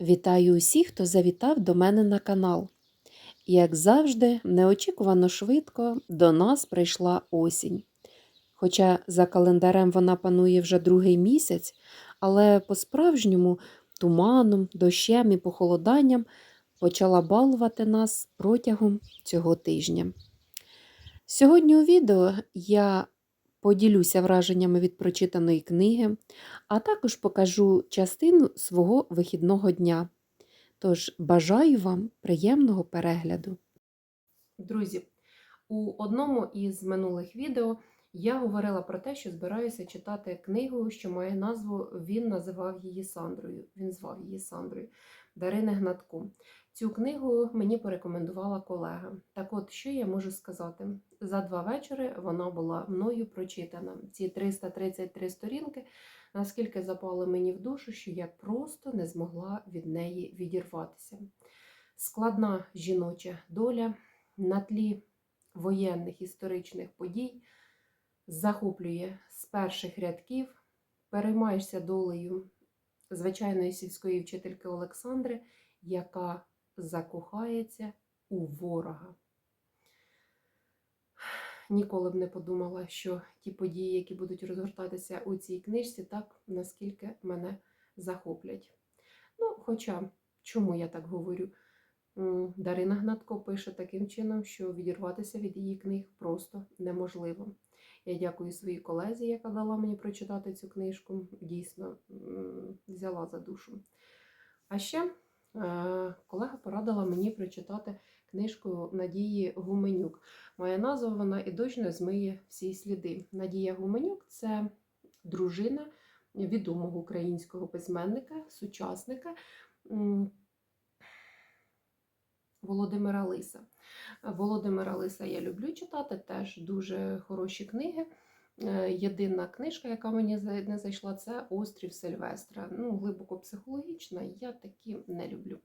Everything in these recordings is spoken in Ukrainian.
Вітаю усіх, хто завітав до мене на канал. Як завжди, неочікувано швидко до нас прийшла осінь. Хоча за календарем вона панує вже другий місяць, але по-справжньому туманом, дощем і похолоданням почала балувати нас протягом цього тижня. Сьогодні у відео я поділюся враженнями від прочитаної книги, а також покажу частину свого вихідного дня. Тож бажаю вам приємного перегляду. Друзі, у одному із минулих відео я говорила про те, що збираюся читати книгу, що має назву Він називав її Сандрою. Він звав її Сандрою Дарини Гнатко. Цю книгу мені порекомендувала колега. Так от, що я можу сказати? За два вечори вона була мною прочитана. Ці 333 сторінки наскільки запали мені в душу, що я просто не змогла від неї відірватися. Складна жіноча доля на тлі воєнних історичних подій захоплює з перших рядків, переймаєшся долею звичайної сільської вчительки Олександри, яка закохається у ворога. Ніколи б не подумала, що ті події, які будуть розгортатися у цій книжці, так наскільки мене захоплять. Ну, хоча, чому я так говорю? Дарина Гнатко пише таким чином, що відірватися від її книг просто неможливо. Я дякую своїй колезі, яка дала мені прочитати цю книжку. Дійсно взяла за душу. А ще е, колега порадила мені прочитати книжку Надії Гуменюк. Моя назва вона і дощ змиє всі сліди. Надія Гуменюк це дружина відомого українського письменника, сучасника Володимира Лиса. Володимира Лиса я люблю читати, теж дуже хороші книги. Е, єдина книжка, яка мені не зайшла, це Острів Сильвестра. Ну, глибоко психологічна, я такі не люблю.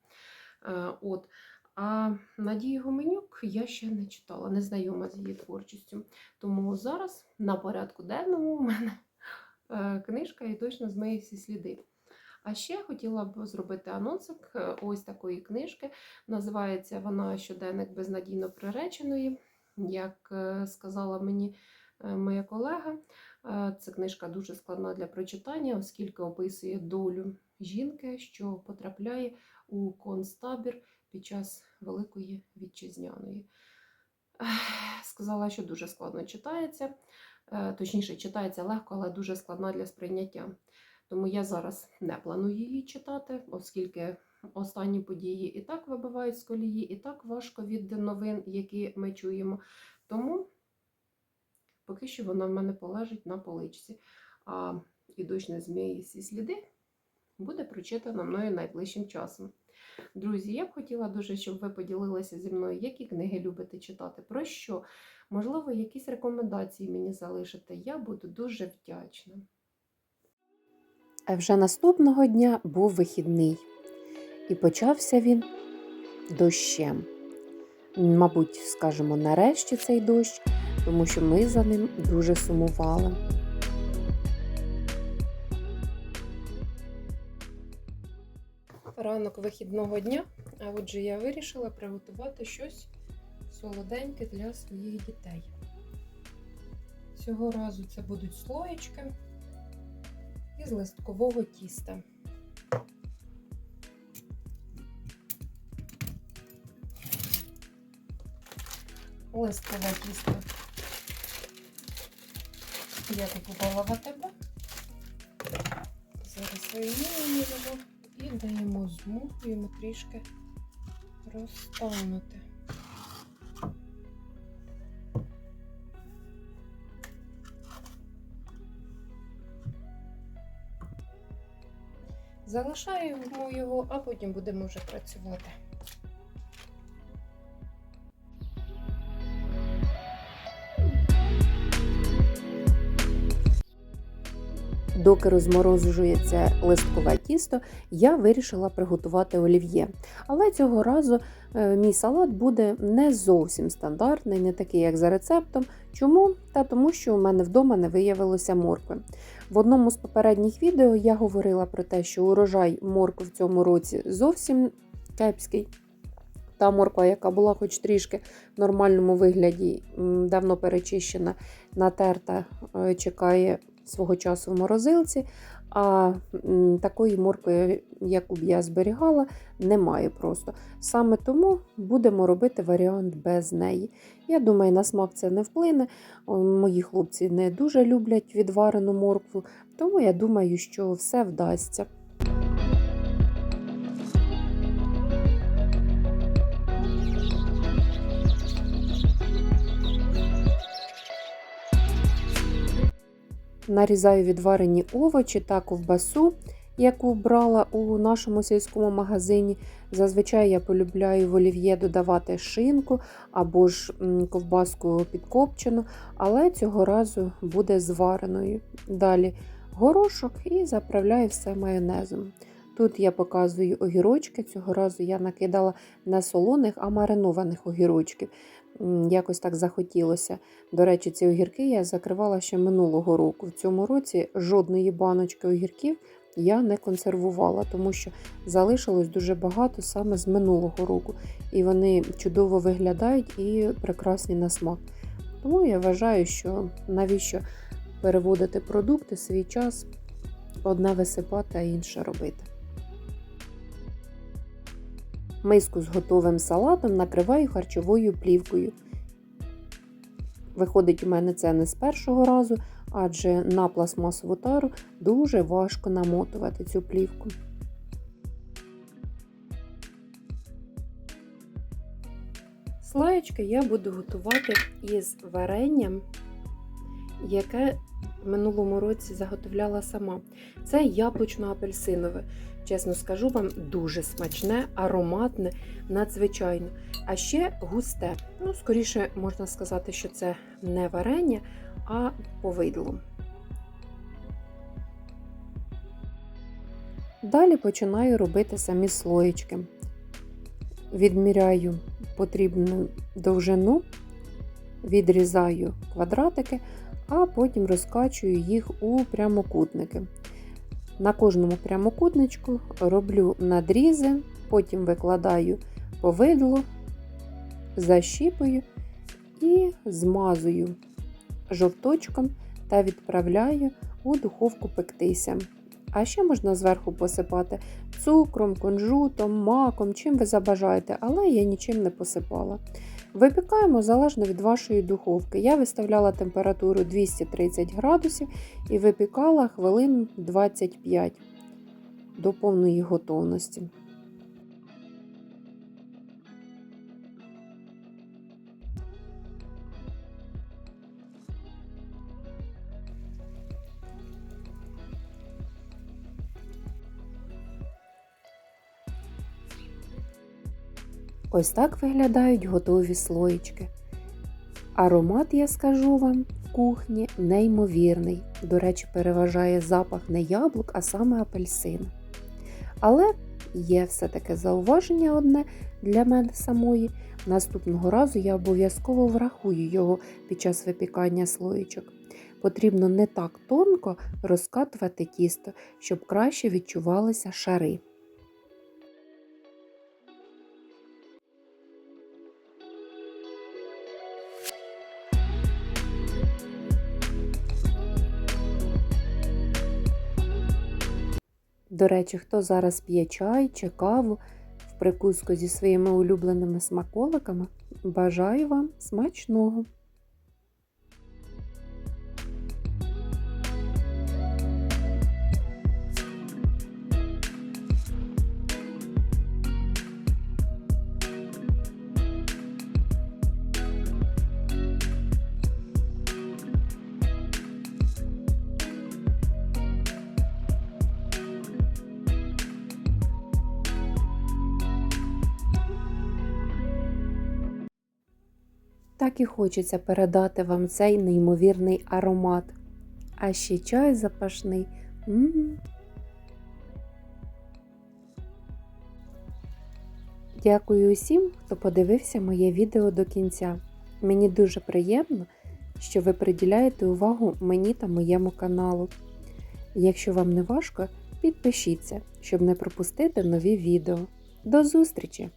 Е, от. А Надію Гоменюк я ще не читала, не знайома з її творчістю. Тому зараз на порядку денному у мене е, книжка і точно змиє всі сліди. А ще хотіла б зробити анонсик е, ось такої книжки. Називається вона Щоденник безнадійно приреченої. Як е, сказала мені моя колега, це книжка дуже складна для прочитання, оскільки описує долю жінки, що потрапляє у концтабір під час Великої Вітчизняної. Сказала, що дуже складно читається, е, точніше, читається легко, але дуже складна для сприйняття. Тому я зараз не планую її читати, оскільки останні події і так вибивають з колії, і так важко від новин, які ми чуємо. Тому поки що вона в мене полежить на поличці. А і дощ не зміє всі сліди буде прочитана мною найближчим часом. Друзі, я б хотіла дуже, щоб ви поділилися зі мною, які книги любите читати, про що. Можливо, якісь рекомендації мені залишите. Я буду дуже вдячна. А вже наступного дня був вихідний, і почався він дощем. Мабуть, скажемо нарешті цей дощ, тому що ми за ним дуже сумували. ранок вихідного дня, а отже, я вирішила приготувати щось солоденьке для своїх дітей. Цього разу це будуть слоєчки із листкового тіста. Листкове тісто я купувала в АТБ. Зараз виймемо і даємо змогу йому трішки розтанути. Залишаємо його, а потім будемо вже працювати. Доки розморожується листкове тісто, я вирішила приготувати олів'є. Але цього разу е, мій салат буде не зовсім стандартний, не такий, як за рецептом. Чому? Та тому, що у мене вдома не виявилося моркви. В одному з попередніх відео я говорила про те, що урожай моркви в цьому році зовсім кепський. Та морква, яка була хоч трішки в нормальному вигляді, давно перечищена, натерта, е, чекає свого часу в морозилці. А такої моркви, яку б я зберігала, немає просто. Саме тому будемо робити варіант без неї. Я думаю, на смак це не вплине. Мої хлопці не дуже люблять відварену моркву, тому я думаю, що все вдасться. Нарізаю відварені овочі та ковбасу, яку брала у нашому сільському магазині. Зазвичай я полюбляю в олів'є додавати шинку або ж ковбаску підкопчену, але цього разу буде звареною. Далі горошок і заправляю все майонезом. Тут я показую огірочки. Цього разу я накидала не солоних, а маринованих огірочків. Якось так захотілося. До речі, ці огірки я закривала ще минулого року. В цьому році жодної баночки огірків я не консервувала, тому що залишилось дуже багато саме з минулого року. І вони чудово виглядають і прекрасні на смак. Тому я вважаю, що навіщо переводити продукти свій час, одне висипати, а інше робити. Миску з готовим салатом накриваю харчовою плівкою. Виходить, у мене це не з першого разу, адже на пластмасову тару дуже важко намотувати цю плівку. Слаєчки я буду готувати із варенням, яке в минулому році заготовляла сама. Це яблучно-апельсинове. Чесно скажу вам, дуже смачне, ароматне, надзвичайно. А ще густе. Ну, скоріше можна сказати, що це не варення, а повидло. Далі починаю робити самі слоєчки. Відміряю потрібну довжину, відрізаю квадратики, а потім розкачую їх у прямокутники. На кожному прямокутничку роблю надрізи, потім викладаю повидло, защіпую і змазую жовточком та відправляю у духовку пектися. А ще можна зверху посипати цукром, кунжутом, маком, чим ви забажаєте, але я нічим не посипала. Випікаємо залежно від вашої духовки. Я виставляла температуру 230 градусів і випікала хвилин 25 до повної готовності. Ось так виглядають готові слоєчки. Аромат, я скажу вам, в кухні неймовірний. До речі, переважає запах не яблук, а саме апельсин. Але є все-таки зауваження одне для мене самої. Наступного разу я обов'язково врахую його під час випікання слоєчок. Потрібно не так тонко розкатувати тісто, щоб краще відчувалися шари. До речі, хто зараз п'є чай чи каву в прикуску зі своїми улюбленими смаколиками, бажаю вам смачного! Так і хочеться передати вам цей неймовірний аромат. А ще чай запашний М. Дякую усім, хто подивився моє відео до кінця. Мені дуже приємно, що ви приділяєте увагу мені та моєму каналу. Якщо вам не важко, підпишіться, щоб не пропустити нові відео. До зустрічі!